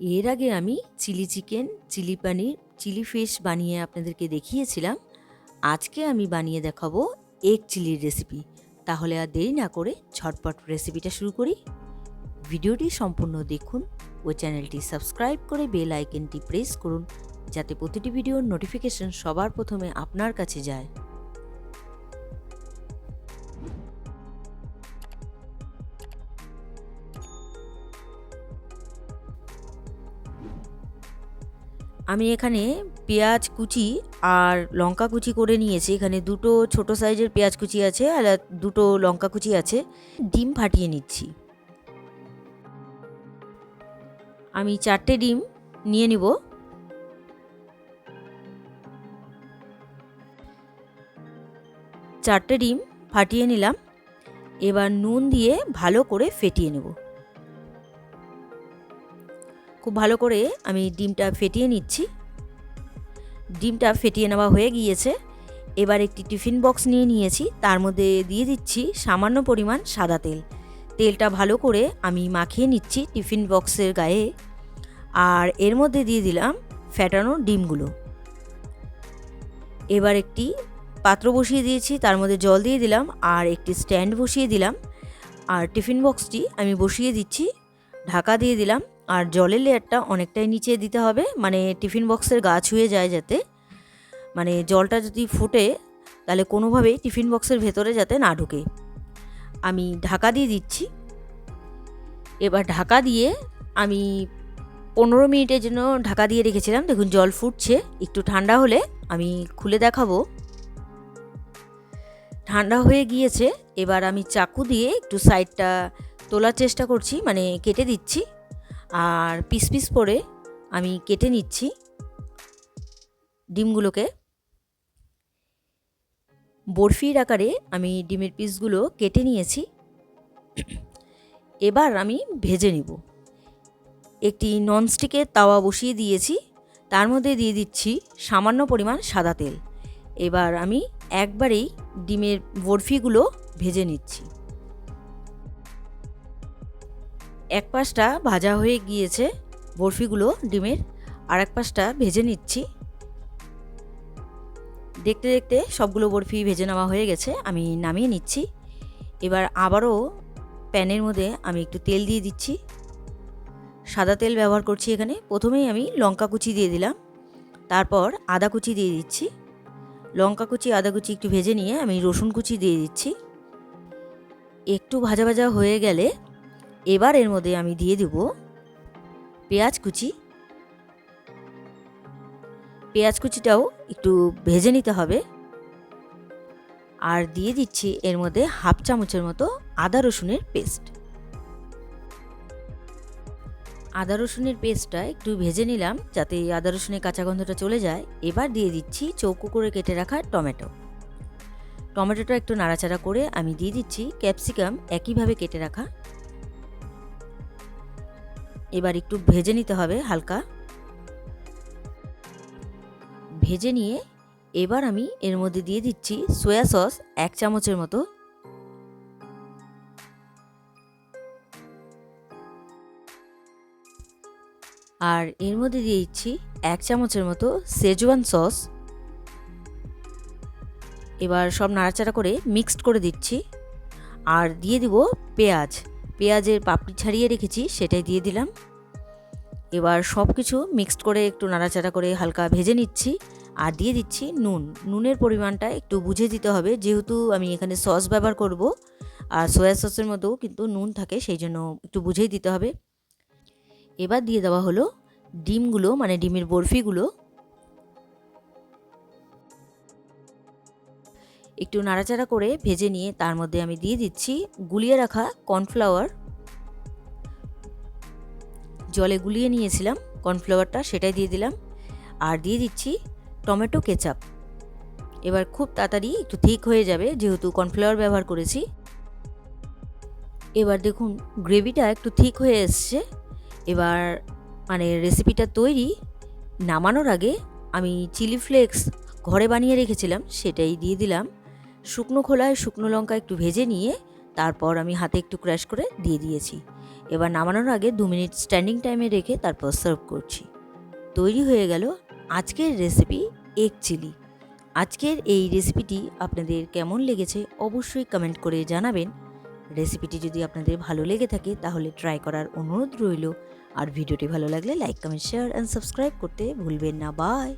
এর আগে আমি chilli chicken, chilli paneer, chilli fish বানিয়ে আপনাদেরকে দেখিয়েছিলাম। আজকে আমি বানিয়ে দেখাবো এগ চিলির রেসিপি তাহলে আর দেরি না করে ঝটপট রেসিপিটা শুরু করি। ভিডিওটি সম্পূর্ণ দেখুন ও চ্যানেলটি সাবস্ক্রাইব করে বেল আইকনটি প্রেস করুন, যাতে প্রতিটি ভিডিওর নোটিফিকেশন সবার প্রথমে আপনার কাছে যায়। আমি এখানে পেঁয়াজ কুচি আর লঙ্কা কুচি করে নিয়েছি। এখানে দুটো ছোট সাইজের পেঁয়াজ কুচি আছে আর দুটো লঙ্কা কুচি আছে। ডিম ফাটিয়ে নিচ্ছি। আমি চারটে ডিম নিয়ে নিব। চারটে ডিম ফাটিয়ে নিলাম। এবার নুন দিয়ে ভালো করে ফেটিয়ে নেব। খুব ভালো করে আমি ডিমটা ফেটিয়ে নিচ্ছি। ডিমটা ফেটিয়ে নেওয়া হয়ে গিয়েছে। এবার একটি টিফিন বক্স নিয়ে নিয়েছি। তার মধ্যে দিয়ে দিচ্ছি সামান্য পরিমাণ সাদা তেল। তেলটা ভালো করে আমি মাখিয়ে নিচ্ছি টিফিন বক্সের গায়ে। আর এর মধ্যে দিয়ে দিলাম ফ্যাটানো ডিমগুলো। এবার একটি পাত্র বসিয়ে দিয়েছি। তার মধ্যে জল দিয়ে দিলাম আর একটি স্ট্যান্ড বসিয়ে দিলাম। আর টিফিন বক্সটি আমি বসিয়ে দিচ্ছি। ঢাকা দিয়ে দিলাম। আর জলের লেয়ারটা অনেকটাই নিচে দিতে হবে। মানে টিফিন বক্সের গা ছুঁয়ে যায় যাতে। মানে জলটা যদি ফুটে, তাহলে কোনোভাবেই টিফিন বক্সের ভেতরে যাতে না ঢুকে। আমি ঢাকা দিয়ে দিচ্ছি। এবার ঢাকা দিয়ে আমি পনেরো মিনিটের জন্য ঢাকা দিয়ে রেখেছিলাম। দেখুন, জল ফুটছে। একটু ঠান্ডা হলে আমি খুলে দেখাবো। ঠান্ডা হয়ে গিয়েছে। এবার আমি চাকু দিয়ে একটু সাইডটা তোলার চেষ্টা করছি। মানে কেটে দিচ্ছি। আর পিস পিস করে আমি কেটে নিচ্ছি ডিমগুলোকে। বরফির আকারে আমি ডিমের পিসগুলো কেটে নিয়েছি। এবার আমি ভেজে নিব। একটি ননস্টিকের তাওয়া বসিয়ে দিয়েছি। তার মধ্যে দিয়ে দিচ্ছি সামান্য পরিমাণ সাদা তেল। এবার আমি একবারেই ডিমের বরফিগুলো ভেজে নিচ্ছি। এক পাশটা ভাজা হয়ে গিয়েছে বরফিগুলো, ডিমের, আর এক পাশটা ভেজে নিচ্ছি। দেখতে দেখতে সবগুলো বরফি ভেজে নেওয়া হয়ে গেছে, আমি নামিয়ে নিচ্ছি। এবার আবারও প্যানের মধ্যে আমি একটু তেল দিয়ে দিচ্ছি। সাদা তেল ব্যবহার করছি এখানে। প্রথমেই আমি লঙ্কা কুচি দিয়ে দিলাম। তারপর আদা কুচি দিয়ে দিচ্ছি। লঙ্কা কুচি, আদা কুচি একটু ভেজে নিয়ে আমি রসুন কুচি দিয়ে দিচ্ছি। একটু ভাজা ভাজা হয়ে গেলে এবার এর মধ্যে আমি দিয়ে দেব পেঁয়াজ কুচি। পেঁয়াজ কুচিটাও একটু ভেজে নিতে হবে। আর দিয়ে দিচ্ছি এর মধ্যে হাফ চামচের মতো আদা রসুনের পেস্ট। আদা রসুনের পেস্টটা একটু ভেজে নিলাম যাতে আদা রসুনের কাঁচা গন্ধটা চলে যায়। এবার দিয়ে দিচ্ছি চৌকো করে কেটে রাখা টমেটো। টমেটোটা একটু নাড়াচাড়া করে আমি দিয়ে দিচ্ছি ক্যাপসিকাম একইভাবে কেটে রাখা এবার একটু ভেজে নিতে হবে হালকা। ভেজে নিয়ে এবার আমি এর মধ্যে দিয়ে দিচ্ছি সয়া সস এক চামচের মতো। আর এর মধ্যে দিয়ে দিচ্ছি এক চামচের মতো সেজওয়ান সস এবার সব নাড়াচাড়া করে মিক্সড করে দিচ্ছি। আর দিয়ে দিব পেঁয়াজ। পেঁয়াজের পাপড়ি ছাড়িয়ে রেখেছি, সেটাই দিয়ে দিলাম। এবার সব কিছু মিক্সড করে একটু নাড়াচাড়া করে হালকা ভেজে নিচ্ছি আর দিয়ে দিচ্ছি নুন। নুনের পরিমাণটা একটু বুঝে দিতে হবে, যেহেতু আমি এখানে সস ব্যবহার করব আর সয়া সসের মধ্যেও কিন্তু নুন থাকে, সেই জন্য একটু বুঝেই দিতে হবে। এবার দিয়ে দেওয়া হলো ডিমগুলো মানে ডিমের বরফিগুলো একটু নাড়াচাড়া করে ভেজে নিয়ে তার মধ্যে আমি দিয়ে দিচ্ছি, গুলিয়ে রাখা কর্নফ্লাওয়ার। জলে গুলিয়ে নিয়েছিলাম, কর্নফ্লাওয়ারটা সেটাই দিয়ে দিলাম। আর দিয়ে দিচ্ছি টমেটো কেচাপ। এবার খুব তাড়াতাড়ি একটু ঠিক হয়ে যাবে, যেহেতু কর্নফ্লাওয়ার ব্যবহার করেছি। এবার দেখুন, গ্রেভিটা একটু ঠিক হয়ে এসছে। এবার মানে রেসিপিটা তৈরি নামানোর আগে আমি চিলি ফ্লেক্স ঘরে বানিয়ে রেখেছিলাম, সেটাই দিয়ে দিলাম। শুকনো খোলায় শুকনো লঙ্কা একটু ভেজে নিয়ে তারপর আমি হাতে একটু ক্র্যাশ করে দিয়ে দিয়েছি। এবার নামানোর আগে দু মিনিট স্ট্যান্ডিং টাইমে রেখে তারপর সার্ভ করছি। তৈরি হয়ে গেল আজকের রেসিপি এগ চিলি। আজকের এই রেসিপিটি আপনাদের কেমন লেগেছে অবশ্যই কমেন্ট করে জানাবেন। রেসিপিটি যদি আপনাদের ভালো লেগে থাকে তাহলে ট্রাই করার অনুরোধ রইল। আর ভিডিওটি ভালো লাগলে like, comment, share and subscribe করতে ভুলবেন না। বাই!